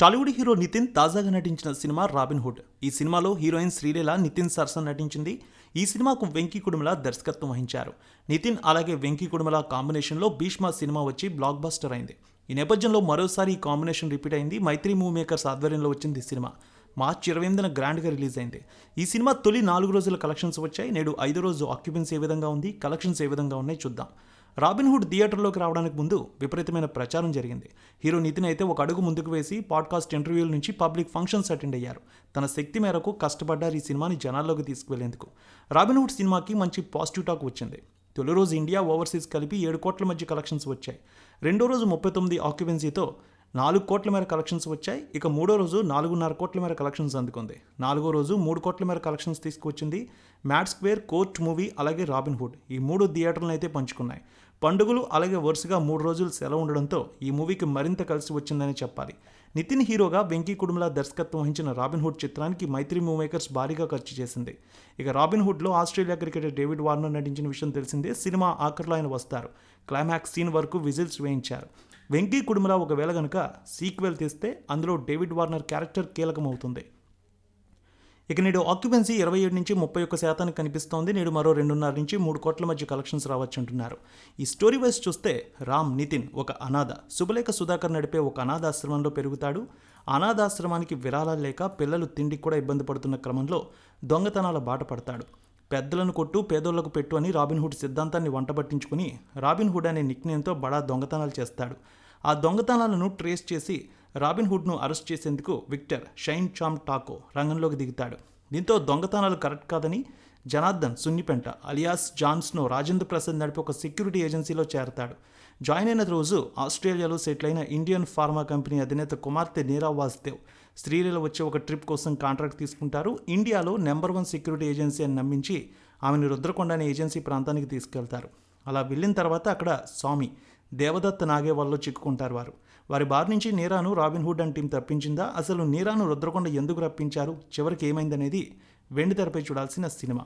Tollywood hero Nitin తాజాగా నటించిన cinema robin Hood. ఈ సినిమాలో హీరోయిన్ శ్రీలీల నితిన్ సరసన నటించింది. ఈ సినిమాకు వెంకీ కుడుమల దర్శకత్వం వహించారు. నితిన్ అలాగే వెంకీ కుడుమల కాంబినేషన్లో భీష్మ సినిమా వచ్చి బ్లాక్ బస్టర్ అయింది. ఈ నేపథ్యంలో మరోసారి ఈ కాంబినేషన్ రిపీట్ అయింది. మైత్రి మూవీ మేకర్స్ ఆధ్వర్యంలో వచ్చింది ఈ సినిమా. మార్చి ఇరవై ఎనిమిదిన గ్రాండ్గా రిలీజ్ అయింది. ఈ సినిమా తొలి నాలుగు రోజుల కలెక్షన్స్ వచ్చాయి. నేడు ఐదో రోజు ఆక్యుపెన్సీ ఏ విధంగా ఉంది? కలెక్షన్స్ ఏ విధంగా ఉన్నాయి చూద్దాం. రాబిన్ హుడ్ థియేటర్లోకి రావడానికి ముందు విపరీతమైన ప్రచారం జరిగింది. హీరో నితిన్ అయితే ఒక అడుగు ముందుకు వేసి పాడ్కాస్ట్ ఇంటర్వ్యూల నుంచి పబ్లిక్ ఫంక్షన్స్ అటెండ్ అయ్యారు. తన శక్తి మేరకు కష్టపడ్డారు ఈ సినిమాని జనాల్లోకి తీసుకువెళ్ళేందుకు. రాబిన్ హుడ్ సినిమాకి మంచి పాజిటివ్ టాక్ వచ్చింది. తొలి రోజు ఇండియా ఓవర్సీస్ కలిపి ఏడు కోట్ల మధ్య కలెక్షన్స్ వచ్చాయి. రెండో రోజు ముప్పై తొమ్మిది ఆక్యుపెన్సీతో నాలుగు కోట్ల మేర కలెక్షన్స్ వచ్చాయి. ఇక మూడో రోజు నాలుగున్నర కోట్ల మేర కలెక్షన్స్ అందుకుంది. నాలుగో రోజు మూడు కోట్ల మేర కలెక్షన్స్ తీసుకువచ్చింది మ్యాట్ స్క్వేర్ కోర్ట్ మూవీ అలాగే రాబిన్ హుడ్ ఈ మూడు థియేటర్లను అయితే పంచుకున్నాయి. పండుగలు అలాగే వరుసగా మూడు రోజులు సెలవు ఉండడంతో ఈ మూవీకి మరింత కలిసి వచ్చిందని చెప్పాలి. నితిన్ హీరోగా వెంకీ కుడుమల దర్శకత్వం వహించిన రాబిన్ హుడ్ చిత్రానికి మైత్రి మూవేకర్స్ మేకర్స్ భారీగా ఖర్చు చేసింది. ఇక రాబిన్ హుడ్లో ఆస్ట్రేలియా క్రికెటర్ డేవిడ్ వార్నర్ నటించిన విషయం తెలిసిందే సినిమా ఆఖరిలో ఆయన వస్తారు. క్లైమాక్స్ సీన్ వరకు విజిల్స్ వేయించారు. వెంకీ కుడుమల ఒకవేళ గనుక సీక్వెల్ తీస్తే అందులో డేవిడ్ వార్నర్ క్యారెక్టర్ కీలకమవుతుంది. ఇక నేడు ఆక్యుపెన్సీ ఇరవై ఏడు నుంచి ముప్పై ఒక్క శాతానికి కనిపిస్తోంది. నేడు మరో రెండున్నర నుంచి మూడు కోట్ల మధ్య కలెక్షన్స్ రావచ్చు అంటున్నారు. ఈ స్టోరీ వైజ్ చూస్తే రామ్ నితిన్ ఒక అనాథ శుభలేఖ సుధాకర్ నడిపే ఒక అనాథాశ్రమంలో పెరుగుతాడు. అనాథాశ్రమానికి విరాళాలు లేక పిల్లలు తిండికి కూడా ఇబ్బంది పడుతున్న క్రమంలో దొంగతనాల బాట పడతాడు. పెద్దలను కొట్టు పేదోళ్ళకు పెట్టు అని రాబిన్ హుడ్ సిద్ధాంతాన్ని వంటబట్టించుకుని రాబిన్ హుడ్ అనే నిక్నేమ్తో బడా దొంగతనాలు చేస్తాడు. ఆ దొంగతనాలను ట్రేస్ చేసి రాబిన్ హుడ్ను అరెస్ట్ చేసేందుకు విక్టర్ షైన్ చామ్ టాకో రంగంలోకి దిగుతాడు. దీంతో దొంగతనాలు కరెక్ట్ కాదని జనార్దన్ సున్నిపెంట అలియాస్ జాన్స్ను రాజేంద్ర ప్రసాద్ నడిపి ఒక సెక్యూరిటీ ఏజెన్సీలో చేరతాడు. జాయిన్ అయిన రోజు ఆస్ట్రేలియాలో సెటిల్ అయిన ఇండియన్ ఫార్మా కంపెనీ అధినేత కుమార్తె నీరవ్ వాసుదేవ్ స్త్రీలలో వచ్చే ఒక ట్రిప్ కోసం కాంట్రాక్ట్ తీసుకుంటారు. ఇండియాలో నెంబర్ వన్ సెక్యూరిటీ ఏజెన్సీ అని నమ్మించి ఆమెను రుద్రకొండ అనే ఏజెన్సీ ప్రాంతానికి తీసుకెళ్తారు. అలా వెళ్ళిన తర్వాత అక్కడ స్వామి దేవదత్త నాగేవాళ్ళలో చిక్కుకుంటారు వారు. వారి బారి నుంచి నీరాను రాబిన్హుడ్ హుడ్ టీం తప్పించిందా? అసలు నీరాను రుద్రకొండ ఎందుకు రప్పించారు? చివరికి ఏమైందనేది వెండి తెరపై చూడాల్సిన సినిమా.